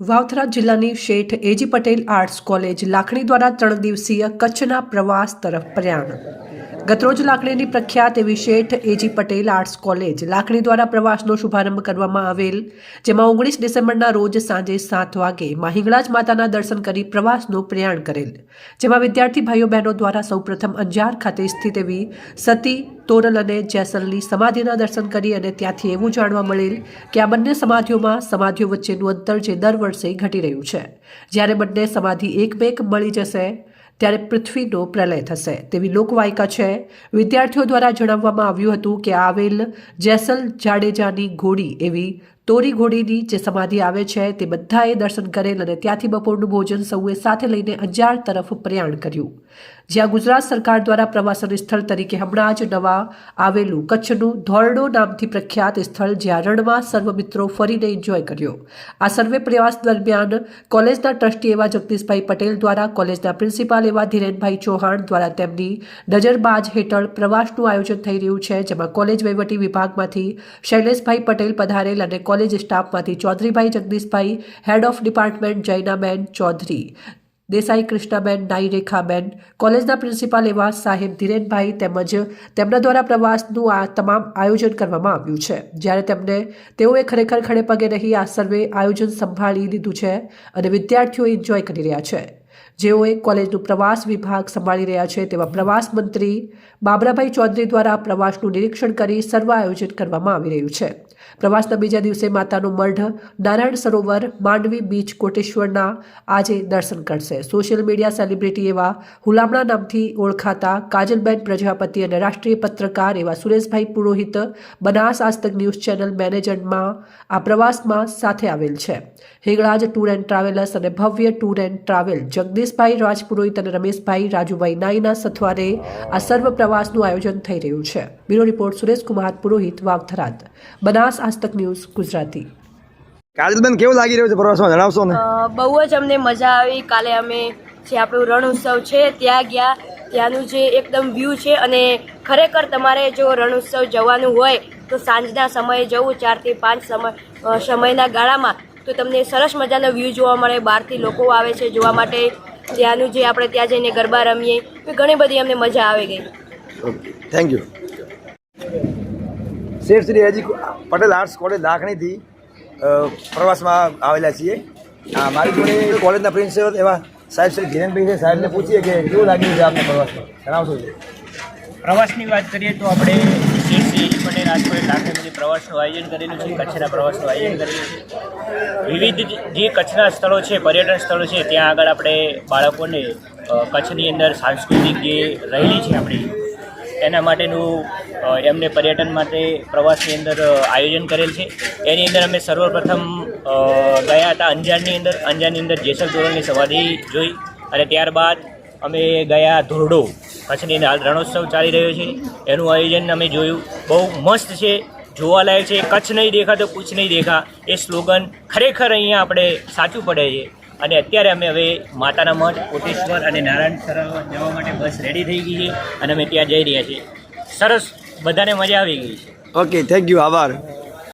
વાવથરા જિલ્લાની Sheth A G Patel arts college Lakhani દ્વારા ત્રણ દિવસીય કચ્છના પ્રવાસ તરફ પ્રયાણ. ગતરોજ લાકડીની પ્રખ્યાત એવી શેઠ એજી પટેલ આર્ટ્સ કોલેજ લાકડી દ્વારા પ્રવાસનો શુભારંભ કરવામાં આવેલ, જેમાં ઓગણીસ ડિસેમ્બરના રોજ સાંજે સાત વાગે માહિંગળાજ માતાના દર્શન કરી પ્રવાસનું પ્રયાણ કરેલ, જેમાં વિદ્યાર્થી ભાઈઓ બહેનો દ્વારા સૌપ્રથમ અંજાર ખાતે સ્થિત એવી સતી, તોરલ અને જેસલની સમાધિના દર્શન કરી અને ત્યાંથી એવું જાણવા મળેલ કે આ બંને સમાધિઓમાં સમાધિઓ વચ્ચેનું અંતર જે દર વર્ષે ઘટી રહ્યું છે. જ્યારે બંને સમાધિ એકમેક મળી જશે ત્યારે પૃથ્વીનો પ્રલય થશે. તેવી લોકવાયકા છે. વિદ્યાર્થીઓ દ્વારા જણાવવામાં આવ્યું હતું કે આવેલ જેસલ જાડેજાની ઘોડી એવી તોરી ઘોડીની જે સમાધિ આવે છે, તે બધાએ દર્શન કરેલ અને ત્યાંથી બપોરનું ભોજન સૌએ સાથે લઈને અંજાર તરફ પ્રયાણ કર્યું. જ્યાં ગુજરાત સરકાર દ્વારા પ્રવાસન સ્થળ તરીકે હમણાં જ નવા આવેલું કચ્છનું ધોરડો નામથી પ્રખ્યાત સ્થળ જ્યાં રણમાં સર્વ મિત્રો ફરીને એન્જોય કર્યો. આ સર્વે પ્રવાસ દરમિયાન કોલેજના ટ્રસ્ટી એવા જગદીશભાઈ પટેલ દ્વારા કોલેજના પ્રિન્સિપાલ એવા ધીરેનભાઈ ચૌહાણ દ્વારા તેમની નજરબાજ હેઠળ પ્રવાસનું આયોજન થઈ રહ્યું છે, જેમાં કોલેજ વહીવટી વિભાગમાંથી શૈલેષભાઈ પટેલ પધારેલ અને college સ્ટાફમાંથી Chaudharibhai Jagdishbhai head of department Zainaben Chaudhari, Desai Krishnaben, નાઈરેખાબેન, કોલેજના પ્રિન્સિપાલ એવા સાહેબ ધીરેનભાઈ તેમજ તેમના દ્વારા પ્રવાસનું આ તમામ આયોજન કરવામાં આવ્યું છે. જ્યારે તેમને, તેઓએ ખરેખર ખડે પગે રહી આ સર્વે આયોજન સંભાળી લીધું છે અને વિદ્યાર્થીઓ એન્જોય કરી રહ્યા છે. જેઓએ કોલેજનું પ્રવાસ વિભાગ સંભાળી રહ્યા છે તેવા પ્રવાસ મંત્રી બાબરાભાઈ ચૌધરી દ્વારા પ્રવાસનું નિરીક્ષણ કરી સર્વ આયોજન કરવામાં આવી રહ્યું છે. પ્રવાસના બીજા દિવસે માતાનું મઢ, નારાયણ સરોવર, માંડવી બીચ કોટેશ્વરના આજે દર્શન કરશે. સોશિયલ મીડિયા સેલિબ્રિટી એવા હુલામણા નામથી ઓળખાતા કાજલબેન પ્રજાપતિ અને રાષ્ટ્રીય પત્રકાર એવા સુરેશભાઈ પુરોહિત બનાસ આજતક ન્યૂઝ ચેનલ મેનેજરમાં આ પ્રવાસમાં સાથે આવેલ છે. હિંગળાજ ટૂર એન્ડ ટ્રાવેલર્સ અને Bhavya tour and travel Jagdishbhai Rajpurohit અને રમેશભાઈ રાજુભાઈ નાઈના સથવારે આ સર્વ પ્રવાસનું આયોજન થઈ રહ્યું છે. Bureau report Sureshkumar Purohit Vavtharad. Banas Aajtak news Gujarati. Kajalben કેવું લાગી રહ્યું છે પ્રવાસમાં? જણાવશો ને. બહુ જ અમને મજા આવી. કાલે અમે જે આપણું રણ ઉત્સવ છે ત્યાં ગયા. ત્યાંનું જે એકદમ વ્યૂ છે અને ખરેખર તમારે જો રણ ઉત્સવ જવાનું હોય તો સાંજના સમયે જવું ચારથી પાંચ સમય સમયના ગાળામાં તો તમને સરસ મજાનો વ્યૂ જોવા મળે, બહારથી લોકો આવે છે જોવા માટે. ત્યાંનું જે આપણે ત્યાં જઈને ગરબા રમીએ, તો ઘણી બધી અમને મજા આવી ગઈ. થેન્ક યુ શેઠ શ્રી હજી પટેલ આર્ટ્સ કોલેજ લાખણીથી પ્રવાસમાં આવેલા છીએ. હા મારી જોડે કોલેજના પ્રિન્સિપલ એવા સાહેબ શ્રી ધીરેનભાઈ સાહેબને પૂછીએ કે કેવું લાગ્યું છે આપને પ્રવાસમાં? જણાવશો? પ્રવાસની વાત કરીએ તો આપણે શ્રી પટેલ રાજકોટ લાખણીમાંથી પ્રવાસનું આયોજન કરેલું છે, કચ્છના પ્રવાસનું આયોજન કરેલું છે. વિવિધ જે કચ્છના સ્થળો છે, પર્યટન સ્થળો છે, ત્યાં આગળ આપણે બાળકોને કચ્છની અંદર સાંસ્કૃતિક જે રહેલી છે આપણી, એના માટેનું એમને પર્યટન માટે પ્રવાસની અંદર આયોજન કરેલ છે. એની અંદર અમે સર્વપ્રથમ ગયા હતા અંજારની અંદર. અંજારની અંદર જેસલ તોરણની સમાધિ જોઈ અને ત્યારબાદ અમે ગયા ધોરડો. કચ્છની હાલ રણોત્સવ ચાલી રહ્યો છે. એનું આયોજન અમે જોયું. બહુ મસ્ત છે. જોવાલાયક છે. કચ્છ નહીં દેખા તો કુછ નહીં દેખા. એ સ્લોગન ખરેખર અહીંયા આપણે સાચું પડે છે. અને અત્યારે અમે હવે માતાના મઠ, કોટેશ્વર અને નારાયણ સરોવર જવા માટે બસ રેડી થઈ ગઈ છે અને અમે ત્યાં જઈ રહ્યા છીએ. સરસ. બધાને મજા આવી ગઈ છે. ઓકે થેન્ક યુ આભાર.